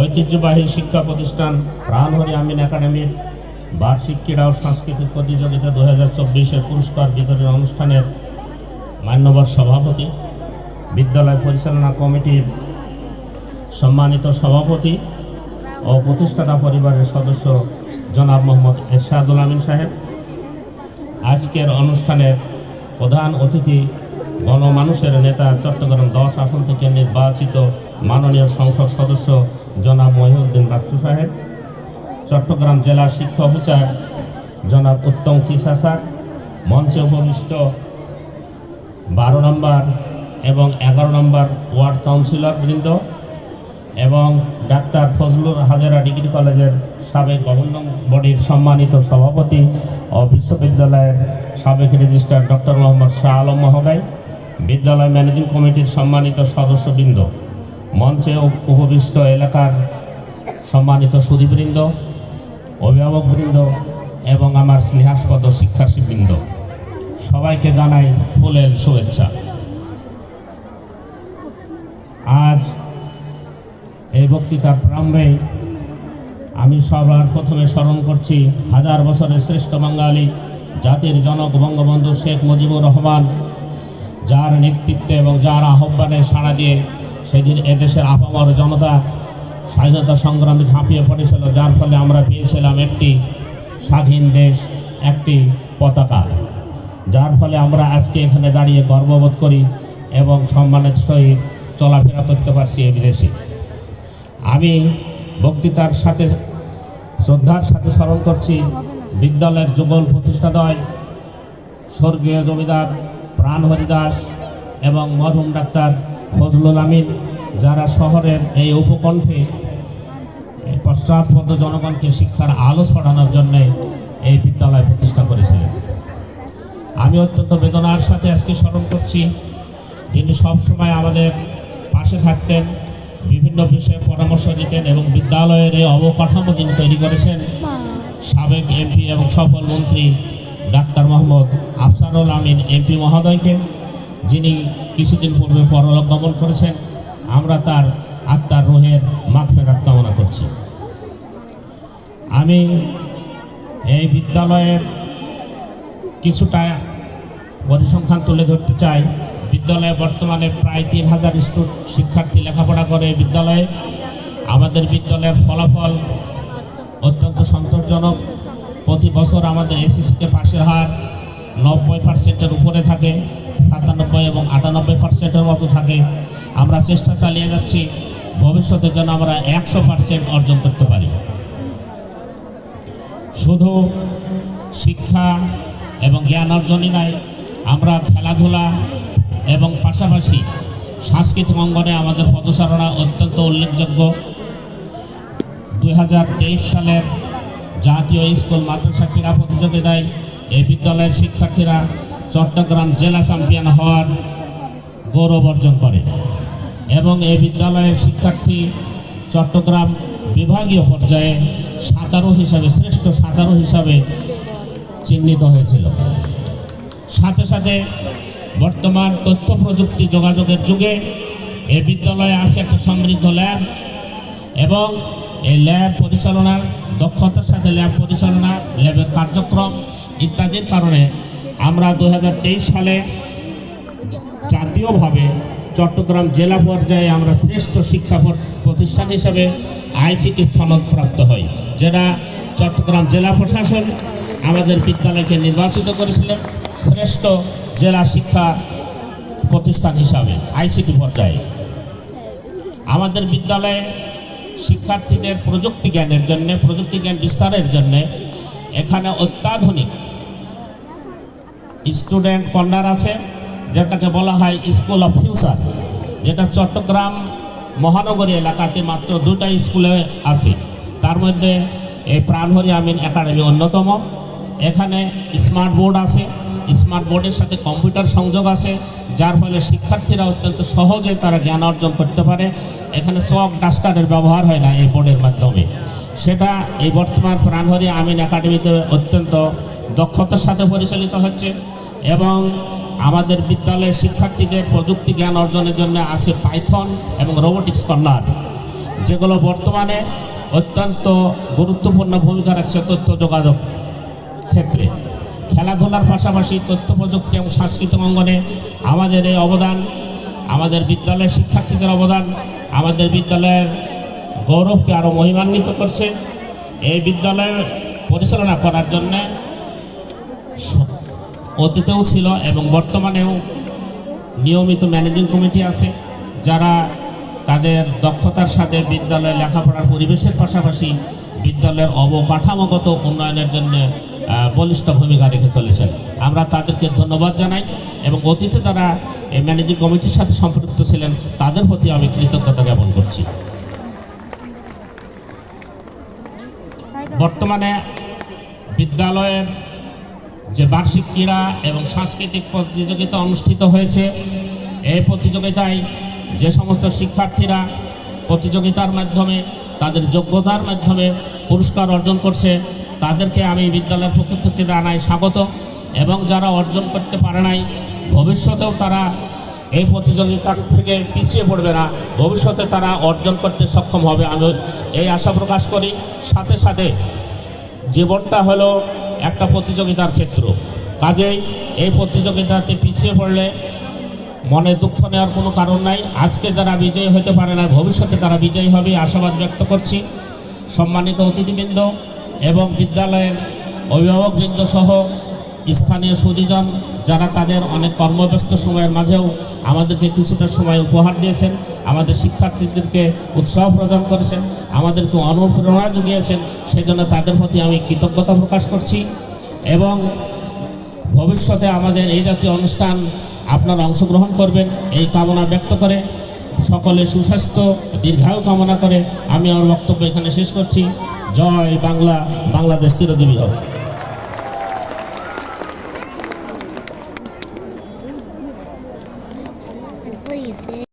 ঐতিহ্যবাহী শিক্ষা প্রতিষ্ঠান প্রাণহরি আমিন একাডেমির বার্ষিক ক্রীড়া ও সাংস্কৃতিক প্রতিযোগিতা দু হাজার চব্বিশের পুরস্কার বিতরণ অনুষ্ঠানের মান্যবর সভাপতি, বিদ্যালয় পরিচালনা কমিটির সম্মানিত সভাপতি ও প্রতিষ্ঠাতা পরিবারের সদস্য জনাব মোহাম্মদ এরশাদুল আমিন সাহেব। আজকের অনুষ্ঠানের প্রধান অতিথি গণমানুষের নেতা চট্টগ্রাম দশ আসন থেকে নির্বাচিত মাননীয় সংসদ সদস্য জনাব মহিউদ্দিন বাচ্চু সাহেব, চট্টগ্রাম জেলা শিক্ষা অফিসার জনাব উত্তম খিসা স্যার মঞ্চে উপবিষ্ট বারো নম্বর এবং এগারো নম্বর ওয়ার্ড কাউন্সিলর বৃন্দ এবং ডাক্তার ফজলুর হাজারা ডিগ্রি কলেজের সাবেক গভর্নিং বডির সম্মানিত সভাপতি ও বিশ্ববিদ্যালয়ের সাবেক রেজিস্ট্রার ডক্টর মোহাম্মদ শাহ আলম মহোদয়। বিদ্যালয় ম্যানেজিং কমিটির সম্মানিত সদস্যবৃন্দ, মঞ্চে উপ- উপবিষ্ট এলাকার সম্মানিত সুদীবৃন্দ অভিভাবকবৃন্দ এবং আমার স্নেহাস্পদ শিক্ষার্থীবৃন্দ, সবাইকে জানাই ফুলের শুভেচ্ছা। আজ এই বক্তৃতার প্রারম্ভে আমি সবার প্রথমে স্মরণ করছি হাজার বছরের শ্রেষ্ঠ বাঙালি জাতির জনক বঙ্গবন্ধু শেখ মুজিবুর রহমান যার নেতৃত্বে এবং যার আহ্বানে সাড়া দিয়ে সেদিন এদেশের আপামর জনতা স্বাধীনতা সংগ্রামে ঝাঁপিয়ে পড়েছিল, যার ফলে আমরা পেয়েছিলাম একটি স্বাধীন দেশ, একটি পতাকা। যার ফলে আমরা আজকে এখানে দাঁড়িয়ে গর্ববোধ করি এবং সম্মানের সহিত চলাফেরা করতে পারছি এই বিদেশে। আমি বক্তৃতার সাথে, শ্রদ্ধার সাথে স্মরণ করছি বিদ্যালয়ের যুগল প্রতিষ্ঠাদয়, স্বর্গীয় জমিদার প্রাণ হরিদাস এবং মরহুম ডাক্তার ফজলুল আমিন, যারা শহরের এই উপকণ্ঠে পশ্চাৎপদ জনগণকে শিক্ষার আলো ছড়ানোর জন্য এই বিদ্যালয় প্রতিষ্ঠা করেছিলেন। আমি অত্যন্ত বেদনার সাথে আজকে স্মরণ করছি, যিনি সবসময় আমাদের পাশে থাকতেন, বিভিন্ন বিষয়ে পরামর্শ দিতেন এবং বিদ্যালয়ের এই অবকাঠামো যিনি তৈরি করেছেন, সাবেক এমপি এবং সফল মন্ত্রী ডাক্তার মোহাম্মদ আফসারুল আমিন এমপি মহোদয়কে, যিনি কিছুদিন পূর্বে পরলোক গমন করেছেন, আমরা তার আত্মার রোহের মাগফেরাত কামনা করছি। আমি এই বিদ্যালয়ের কিছুটা পরিসংখ্যান তুলে ধরতে চাই। বিদ্যালয়ে বর্তমানে প্রায় তিন হাজার স্টুড শিক্ষার্থী লেখাপড়া করে বিদ্যালয়ে। আমাদের বিদ্যালয়ের ফলাফল অত্যন্ত সন্তোষজনক। বছর আমাদের এসএসসিতে পাশের হার নব্বই পার্সেন্টের উপরে থাকে, সাতানব্বই এবং আটানব্বই পার্সেন্টের মতো থাকে। আমরা চেষ্টা চালিয়ে যাচ্ছি, ভবিষ্যতে যেন আমরা একশো পার্সেন্ট অর্জন করতে পারি। শুধু শিক্ষা এবং জ্ঞান অর্জনই নয় আমরা খেলাধুলা এবং পাশাপাশি সাংস্কৃতিক অঙ্গনে আমাদের পদচারণা অত্যন্ত উল্লেখযোগ্য। দু হাজার তেইশ সালের জাতীয় স্কুল মাদ্রাসা ক্রীড়া প্রতিযোগিতায় এই বিদ্যালয়ের শিক্ষার্থীরা চট্টগ্রাম জেলা চ্যাম্পিয়ন হওয়ার গৌরব অর্জন করে এবং এই বিদ্যালয়ের শিক্ষার্থী চট্টগ্রাম বিভাগীয় পর্যায়ে সাঁতারু হিসাবে, শ্রেষ্ঠ সাঁতারু হিসাবে চিহ্নিত হয়েছিল। সাথে সাথে বর্তমান তথ্য প্রযুক্তি যোগাযোগের যুগে এই বিদ্যালয়ে আসে একটা সমৃদ্ধ ল্যাব এবং এই ল্যাব পরিচালনার দক্ষতার সাথে ল্যাব পরিচালনা ল্যাবের কার্যক্রম ইত্যাদির কারণে আমরা দু হাজার তেইশ সালে জাতীয়ভাবে চট্টগ্রাম জেলা পর্যায়ে আমরা শ্রেষ্ঠ শিক্ষা প্রতিষ্ঠান হিসেবে আইসিটি সনদপ্রাপ্ত হই, যেটা চট্টগ্রাম জেলা প্রশাসন আমাদের বিদ্যালয়কে নির্বাচিত করেছিলেন শ্রেষ্ঠ জেলা শিক্ষা প্রতিষ্ঠান হিসাবে আইসিটি পর্যায়ে। আমাদের বিদ্যালয়ে শিক্ষার্থীদের প্রযুক্তি জ্ঞানের জন্য, প্রযুক্তি জ্ঞান বিস্তারের জন্য এখানে অত্যাধুনিক স্টুডেন্ট কর্নার আছে, যেটাকে বলা হয় স্কুল অফ ফিউচার, যেটা চট্টগ্রাম মহানগরী এলাকাতে মাত্র দুটা স্কুলে আছে। তার মধ্যে এই প্রাণহরি আমিন একাডেমি অন্যতম। এখানে স্মার্ট বোর্ড আছে। স্মার্ট বোর্ডের সাথে কম্পিউটার সংযোগ আছে যার ফলে শিক্ষার্থীরা অত্যন্ত সহজে তারা জ্ঞান অর্জন করতে পারে। এখানে চক ডাস্টারের ব্যবহার হয় না এই বোর্ডের মাধ্যমে। সেটা এই বর্তমান প্রাণহরি আমিন একাডেমিতে অত্যন্ত দক্ষতার সাথে পরিচালিত হচ্ছে এবং আমাদের বিদ্যালয়ের শিক্ষার্থীদের প্রযুক্তি জ্ঞান অর্জনের জন্য আছে পাইথন এবং রোবোটিক্স কর্নার, যেগুলো বর্তমানে অত্যন্ত গুরুত্বপূর্ণ ভূমিকা রাখছে তথ্য যোগাযোগ ক্ষেত্রে। খেলাধুলার পাশাপাশি তথ্য প্রযুক্তি এবং সাংস্কৃতিক অঙ্গনে আমাদের এই অবদান, আমাদের বিদ্যালয়ের শিক্ষার্থীদের অবদান, আমাদের বিদ্যালয়ের গৌরবকে আরও মহিমান্বিত করছে এই বিদ্যালয় পরিচালনা করার জন্যে অতীতেও ছিল এবং বর্তমানেও নিয়মিত ম্যানেজিং কমিটি আছে, যারা তাদের দক্ষতার সাথে বিদ্যালয়ে লেখাপড়ার পরিবেশের পাশাপাশি বিদ্যালয়ের অবকাঠামোগত উন্নয়নের জন্য বলিষ্ঠ ভূমিকা রেখে চলেছেন। আমরা তাদেরকে ধন্যবাদ জানাই এবং অতীতে তারা এই ম্যানেজিং কমিটির সাথে সম্পৃক্ত ছিলেন, তাদের প্রতি আমি কৃতজ্ঞতা জ্ঞাপন করছি। বর্তমানে বিদ্যালয়ের যে বার্ষিক ক্রীড়া এবং সাংস্কৃতিক প্রতিযোগিতা অনুষ্ঠিত হয়েছে, এই প্রতিযোগিতায় যে সমস্ত শিক্ষার্থীরা প্রতিযোগিতার মাধ্যমে, তাদের যোগ্যতার মাধ্যমে পুরস্কার অর্জন করছে তাদেরকে আমি বিদ্যালয়ের পক্ষ থেকে জানাই স্বাগত এবং যারা অর্জন করতে পারে নাই, ভবিষ্যতেও তারা এই প্রতিযোগিতা থেকে পিছিয়ে পড়বে না। ভবিষ্যতে তারা অর্জন করতে সক্ষম হবে। আমি এই আশা প্রকাশ করি। সাথে সাথে জীবনটা হলো একটা প্রতিযোগিতার ক্ষেত্র। কাজেই এই প্রতিযোগিতাতে পিছিয়ে পড়লে মনে দুঃখ নেওয়ার কোনো কারণ নাই। আজকে যারা বিজয়ী হতে পারে না ভবিষ্যতে তারা বিজয়ী হবে। আশাবাদ ব্যক্ত করছি। সম্মানিত অতিথিবৃন্দ এবং বিদ্যালয়ের অভিভাবকবৃন্দ সহ স্থানীয় সুদীজন যারা তাদের অনেক কর্মব্যস্ত সময়ের মাঝেও আমাদেরকে কিছুটা সময় উপহার দিয়েছেন, আমাদের শিক্ষার্থীদেরকে উৎসাহ প্রদান করেছেন, আমাদেরকে অনুপ্রেরণা জুগিয়েছেন সেই জন্য তাদের প্রতি আমি কৃতজ্ঞতা প্রকাশ করছি এবং ভবিষ্যতে আমাদের এই জাতীয় অনুষ্ঠান আপনারা অংশগ্রহণ করবেন, এই কামনা ব্যক্ত করে সকলে সুস্বাস্থ্য, দীর্ঘায়ু কামনা করে আমি আমার বক্তব্য এখানে শেষ করছি। জয় বাংলা, বাংলাদেশ চিরদিবী হোক।